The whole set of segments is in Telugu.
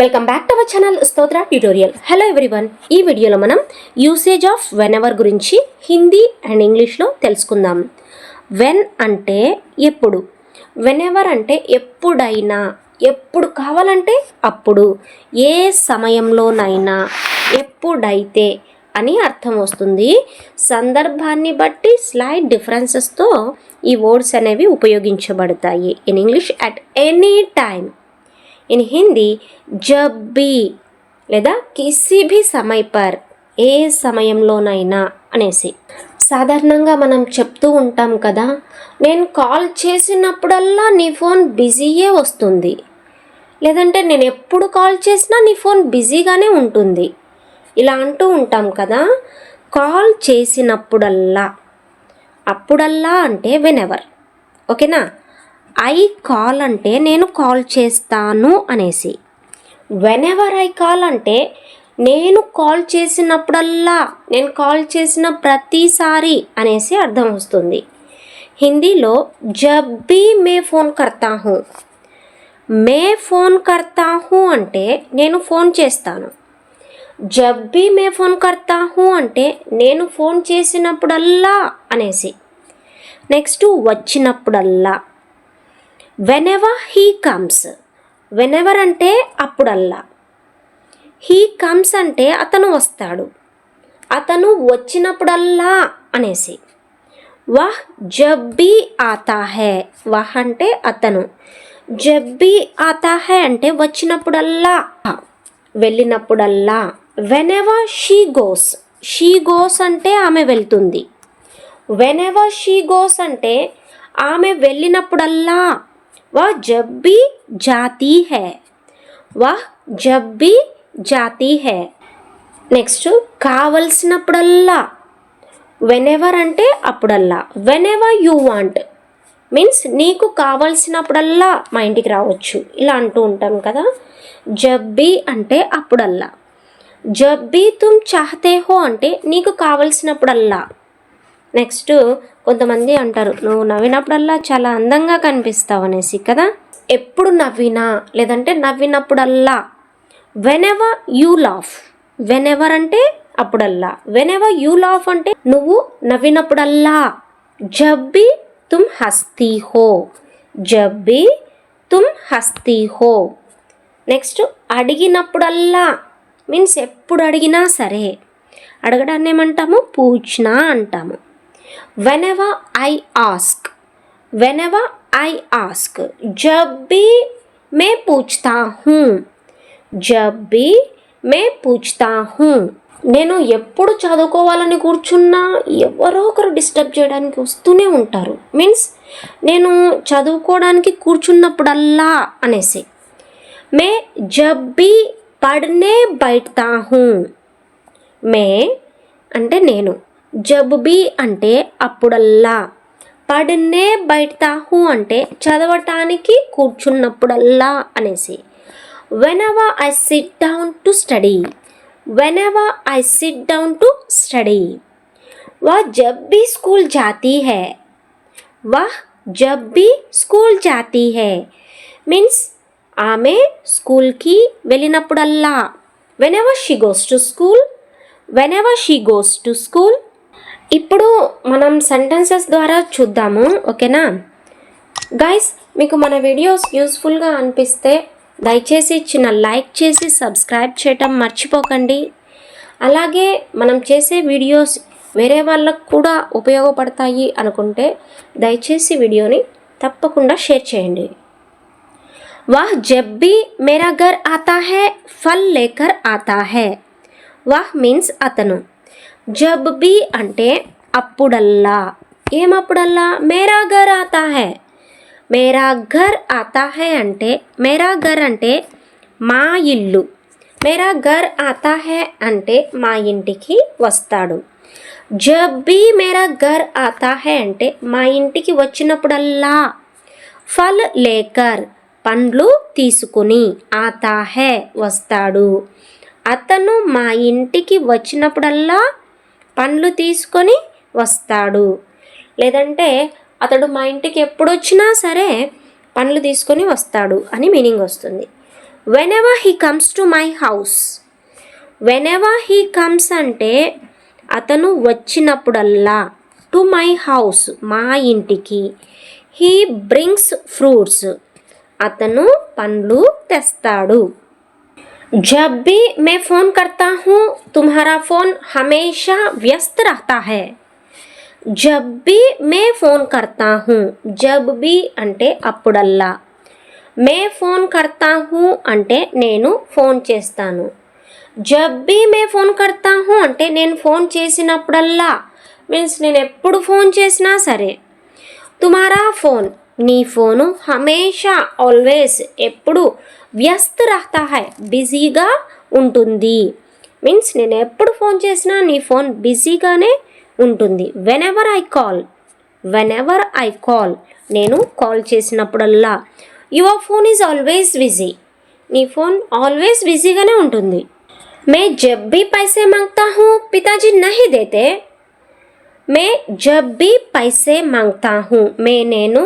Welcome back to our channel Stotra tutorial hello everyone ఈ వీడియోలో మనం యూసేజ్ ఆఫ్ వెన్ ఎవర్ గురించి హిందీ అండ్ ఇంగ్లీష్లో తెలుసుకుందాం. వెన్ అంటే ఎప్పుడు? వెన్ ఎవర్ అంటే ఎప్పుడైనా ఎప్పుడు కావాలంటే అప్పుడు ఏ సమయంలోనైనా ఎప్పుడైతే అని అర్థం వస్తుంది. సందర్భాన్ని బట్టి స్లైడ్ డిఫరెన్సెస్తో ఈ వర్డ్స్ అనేవి ఉపయోగించబడతాయి. In English at any time in Hindi జబ్ బి లేదా కిసి భీ సమయ్ పర్ ఏ సమయంలోనైనా అనేసి. సాధారణంగా మనం చెప్తూ ఉంటాం కదా నేను కాల్ చేసినప్పుడల్లా నీ ఫోన్ బిజీయే వస్తుంది. లేదంటే నేను ఎప్పుడు కాల్ చేసినా నీ ఫోన్ బిజీగానే ఉంటుంది. ఇలా అంటూ ఉంటాం కదా కాల్ చేసినప్పుడల్లా. అప్పుడల్లా అంటే వెనెవర్. ఓకేనా? ఐ కాల్ అంటే నేను కాల్ చేస్తాను అనేసి. వెనెవర్ ఐ కాల్ అంటే నేను కాల్ చేసినప్పుడల్లా నేను కాల్ చేసిన ప్రతిసారి అనేసి అర్థం వస్తుంది. హిందీలో జబ్ బీ మే ఫోన్ కర్తా హూ. మే ఫోన్ కర్తా హూ అంటే నేను ఫోన్ చేస్తాను. జబ్ బీ మే ఫోన్ కర్తా హూ అంటే నేను ఫోన్ చేసినప్పుడల్లా అనేసి. నెక్స్ట్ వచ్చినప్పుడల్లా. వెనెవర్ హీ కమ్స్ వెనెవర్ అంటే అప్పుడల్లా. హీ కమ్స్ అంటే అతను వస్తాడు. అతను వచ్చినప్పుడల్లా అనేసి. వహ్ జబ్బీ ఆతా హే. వహ్ అంటే అతను. జబ్బీ ఆతా హే అంటే వచ్చినప్పుడల్లా. వెళ్ళినప్పుడల్లా. Whenever she goes she goes అంటే ఆమె వెళ్తుంది. వెనెవర్ షీ గోస్ అంటే ఆమె వెళ్ళినప్పుడల్లా. वह जब भी जाती है వహ్ జబ్బి జాతి హే నెక్స్ట్ కావలసినప్పుడల్లా వెనెవర్ అంటే అప్పుడల్లా వెనెవర్ యూ వాంట్ మీన్స్ నీకు కావలసినప్పుడల్లా మా ఇంటికి రావచ్చు. ఇలా అంటూ ఉంటాం కదా. జబ్బి అంటే అప్పుడల్లా. జబ్బి తుమ్ చాహతే హో అంటే నీకు కావలసినప్పుడల్లా. నెక్స్ట్ కొంతమంది అంటారు నువ్వు నవ్వినప్పుడల్లా చాలా అందంగా కనిపిస్తావు అనేసి కదా? ఎప్పుడు నవ్వినా లేదంటే నవ్వినప్పుడల్లా వెనెవర్ యూ లాఫ్ వెనెవర్ అంటే అప్పుడల్లా వెనెవర్ యూ లాఫ్ అంటే నువ్వు నవ్వినప్పుడల్లా జబ్బి తుమ్ హస్తీ హో జబ్బి తుమ్ హస్తీ హో. నెక్స్ట్ అడిగినప్పుడల్లా మీన్స్ ఎప్పుడు అడిగినా సరే అడగడాన్ని ఏమంటాము పూచ్నా అంటాము. whenever I ask whenever I ask जब भी मैं पूछता हूँ जब भी मैं पूछता हूँ నేను ఎప్పుడు చదువుకోవాలని కూర్చున్నా ఎవరో ఒకరు డిస్టర్బ్ చేయడానికి వస్తూనే ఉంటారు మీన్స్ నేను చదువుకోవడానికి కూర్చున్నప్పుడల్లా అనేసి మే జబ్ బీ పడనే బయటతా హూ మే అంటే నేను జబ్ బి అంటే అప్పుడల్లా పడనే బయటతా హూ అంటే చదవటానికి కూర్చున్నప్పుడల్లా అనేసి whenever I sit down to study whenever I sit down to study वह जब भी स्कूल जाती है वह जब भी స్కూల్ జాతీ హే మీన్స్ ఆమె స్కూల్కి వెళ్ళినప్పుడల్లా whenever she goes to school whenever she goes to school ఇప్పుడు మనం సెంటెన్సెస్ ద్వారా చూద్దాము ఓకేనా? గైస్ మీకు మన వీడియోస్ యూస్ఫుల్గా అనిపిస్తే దయచేసి చిన్న లైక్ చేసి సబ్స్క్రైబ్ చేయటం మర్చిపోకండి. అలాగే మనం చేసే వీడియోస్ వేరే వాళ్ళకు కూడా ఉపయోగపడతాయి అనుకుంటే దయచేసి వీడియోని తప్పకుండా షేర్ చేయండి. వాహ్ జబ్ be Mera Ghar ఆతా hey ఫల్ lacquer ఆతా హే. వాహ్ మీన్స్ అతను. జబ్ బి అంటే అప్పుడల్లా ఏమప్పుడల్లా మేరా ఘర్ ఆతా హే మేరా ఘర్ ఆతా హే అంటే మేరా ఘర్ అంటే మా ఇల్లు మేరా ఘర్ ఆతా హే అంటే మా ఇంటికి వస్తాడు జబ్ బి మేరా ఘర్ ఆతా హే అంటే మా ఇంటికి వచ్చినప్పుడల్లా ఫల్ లేకర్ పండ్లు తీసుకుని ఆతా హే వస్తాడు. అతను మా ఇంటికి వచ్చినప్పుడల్లా పండ్లు తీసుకొని వస్తాడు. లేదంటే అతడు మా ఇంటికి ఎప్పుడు వచ్చినా సరే పండ్లు తీసుకొని వస్తాడు అని మీనింగ్ వస్తుంది. Whenever he comes to my house whenever he comes అంటే అతను వచ్చినప్పుడల్లా టు మై హౌస్ మా ఇంటికి హీ బ్రింగ్స్ ఫ్రూట్స్ అతను పండ్లు తెస్తాడు. जब भी मैं फ़ोन करता हूँ तुम्हारा फ़ोन हमेशा व्यस्त रहता है जब भी मैं फ़ोन करता हूँ जब भी అంటే అప్పుడల్లా మే ఫోన్ కర్తా హూ అంటే నేను ఫోన్ చేస్తాను జబ్ బీ మే ఫోన్ కర్తా హూ అంటే నేను ఫోన్ చేసినప్పుడల్లా మీన్స్ నేను ఎప్పుడు ఫోన్ చేసినా సరే తుమారా ఫోన్ నీ ఫోను హమేషా ఆల్వేస్ ఎప్పుడు వ్యస్త రహతా హై బిజీగా ఉంటుంది. మీన్స్ నేను ఎప్పుడు ఫోన్ చేసినా నీ ఫోన్ బిజీగానే ఉంటుంది. Whenever I call whenever I call నేను కాల్ చేసినప్పుడల్లా your phone is always busy నీ ఫోన్ ఆల్వేస్ బిజీగానే ఉంటుంది. మే జబ్బీ పైసే మంగతా హూ పితాజీ నహి దేతే మే జబ్ బీ పైసే మంగతా హూ మే నేను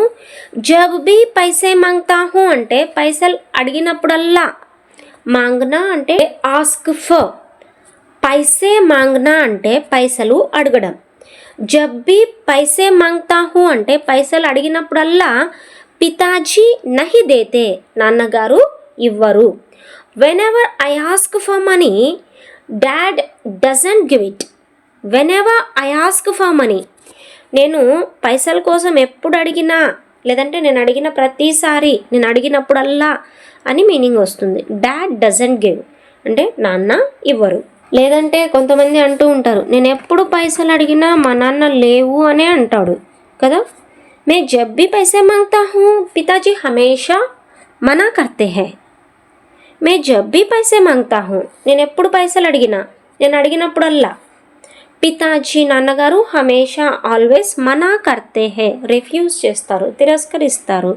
జబ్ బీ పైసే మంగతా హూ అంటే పైసలు అడిగినప్పుడల్లా మాంగ్నా అంటే ఆస్క్ ఫ పైసే మాంగ్నా అంటే పైసలు అడగడం జబ్ బీ పైసే మంగతా హూ అంటే పైసలు అడిగినప్పుడల్లా పితాజీ నహి దేతే నాన్నగారు ఇవ్వరు whenever I ask for money dad doesn't give it whenever I ask for money నేను పైసల కోసం ఎప్పుడు అడిగినా లేదంటే నేను అడిగిన ప్రతిసారి నేను అడిగినప్పుడల్లా అని మీనింగ్ వస్తుంది. డాడ్ డజంట్ గివ్ అంటే నాన్న ఇవ్వరు. లేదంటే కొంతమంది అంటూ ఉంటారు నేను ఎప్పుడు పైసలు అడిగినా మా నాన్న లేవు అనే అంటాడు కదా? మే జబ్బి పైసే మాంగతా హూ పితాజీ హమేషా మనా కర్తే హే. మే జబ్బి పైసే మాంగతా హూ నేను ఎప్పుడు పైసలు అడిగినా నేను అడిగినప్పుడల్లా. పితాజీ నాన్నగారు హమేషా ఆల్వేస్ మనా కర్తే హే రిఫ్యూజ్ చేస్తారు తిరస్కరిస్తారు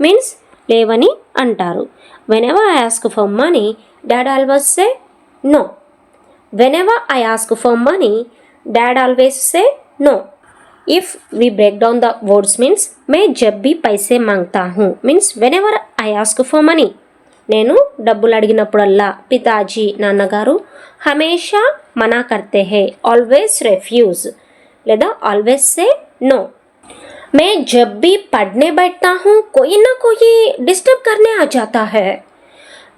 మీన్స్ లేవని అంటారు. When I ask for money dad always say no when I ask for money dad always say no if we break down the words means మే జబ్ బి పైసే మాంగ్తా who means whenever I ask for money నేను డబ్బులు అడిగినప్పుడల్లా పితాజీ నాన్నగారు హమేషా మనా కర్తే హే ఆల్వేస్ రెఫ్యూజ్ లేదా ఆల్వేస్ సే नो मैं जब भी पढ़ने बैठता हूँ कोई ना कोई डिस्टर्ब करने आ जाता है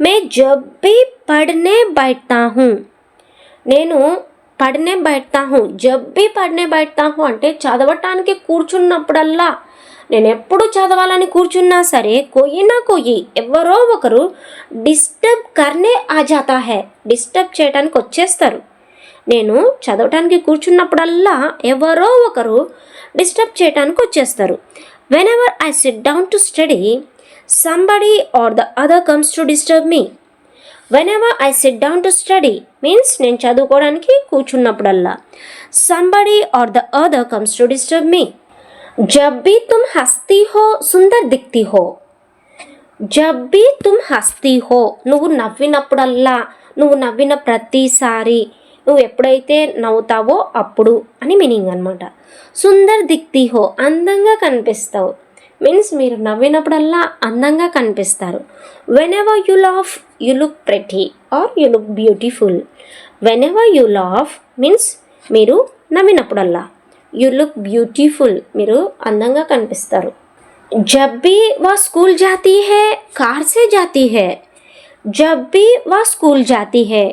मैं जब भी पढ़ने बैठता हूँ నేను పడనే బయటతా హూ. జబ్ బీ పడనే బయటతా హూ. అంటే చదవటానికి కూర్చున్నప్పుడల్లా నేను ఎప్పుడు చదవాలని కూర్చున్నా సరే కొయ్యినా కొయ్యి. ఎవరో ఒకరు డిస్టర్బ్ కర్నే ఆ జాతా హే. డిస్టర్బ్ చేయడానికి వచ్చేస్తారు. నేను చదవటానికి కూర్చున్నప్పుడల్లా ఎవరో ఒకరు డిస్టర్బ్ చేయడానికి వచ్చేస్తారు. Whenever I sit down to study somebody or the other comes to disturb me whenever I sit down to study means నేను చదువుకోవడానికి కూర్చున్నప్పుడల్లా somebody or the other comes to disturb me జబ్ బి తుమ్ హస్తీ హో సుందర్ దిక్తి హో. జబ్ బి తుమ్ హస్తీ హో నువ్వు నవ్వినప్పుడల్లా నువ్వు నవ్విన ప్రతిసారి నువ్వు ఎప్పుడైతే నవ్వుతావో అప్పుడు అని మీనింగ్ అనమాట సుందర్ దిక్తి హో అందంగా కనిపిస్తావు. మీన్స్ మీరు నవ్వినప్పుడల్లా అందంగా కనిపిస్తారు. Whenever you laugh you look pretty are you look beautiful whenever you laugh means మీరు నవ్వినప్పుడల్లా. యు లుక్ బ్యూటిఫుల్ మీరు అందంగా కనిపిస్తారు. జబ్ బి వా స్కూల్ జాతీ హే కార్ సే జాతీ హే జబ్ బి వా స్కూల్ జాతీ హే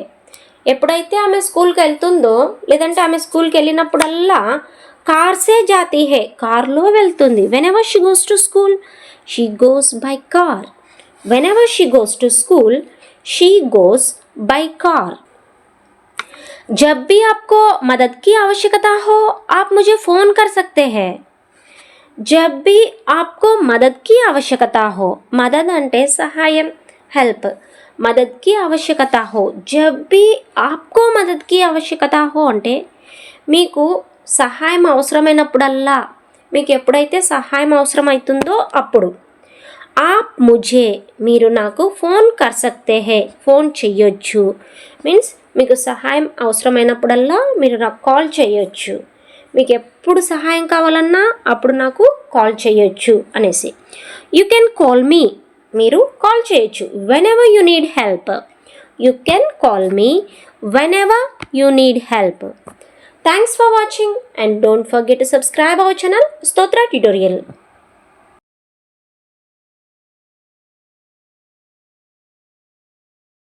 ఎప్పుడైతే ఆమె స్కూల్కి వెళ్తుందో లేదంటే ఆమె స్కూల్కి వెళ్ళినప్పుడల్లా కార్సే జాతీ హే కార్లో వెళ్తుంది whenever she goes to school she goes by car whenever she goes to school she goes by car जब भी आपको मदद की आवश्यकता हो आप मुझे फ़ोन कर सकते हैं जब भी आपको मदद की आवश्यकता हो मदद అంటే సహాయం హెల్ప్ మదద్ కి ఆవశ్యకత హో జబ్ भी आपको మదద్ కి ఆవశ్యకత హో అంటే మీకు సహాయం అవసరమైనప్పుడల్లా మీకు ఎప్పుడైతే సహాయం అవసరమవుతుందో అప్పుడు. ఆప్ ముజే మీరు నాకు ఫోన్ కర్ సక్తే హే ఫోన్ చెయ్యొచ్చు. మీన్స్ మీకు సహాయం అవసరమైనప్పుడల్లా మీరు నాకు కాల్ చేయొచ్చు మీకు ఎప్పుడు సహాయం కావాలన్నా అప్పుడు నాకు కాల్ చేయొచ్చు అనేసి. యూ కెన్ కాల్ మీ మీరు కాల్ చేయొచ్చు. Whenever you need help? You can call me whenever you need help? Thanks for watching and don't forget to subscribe our channel Stotra Tutorial.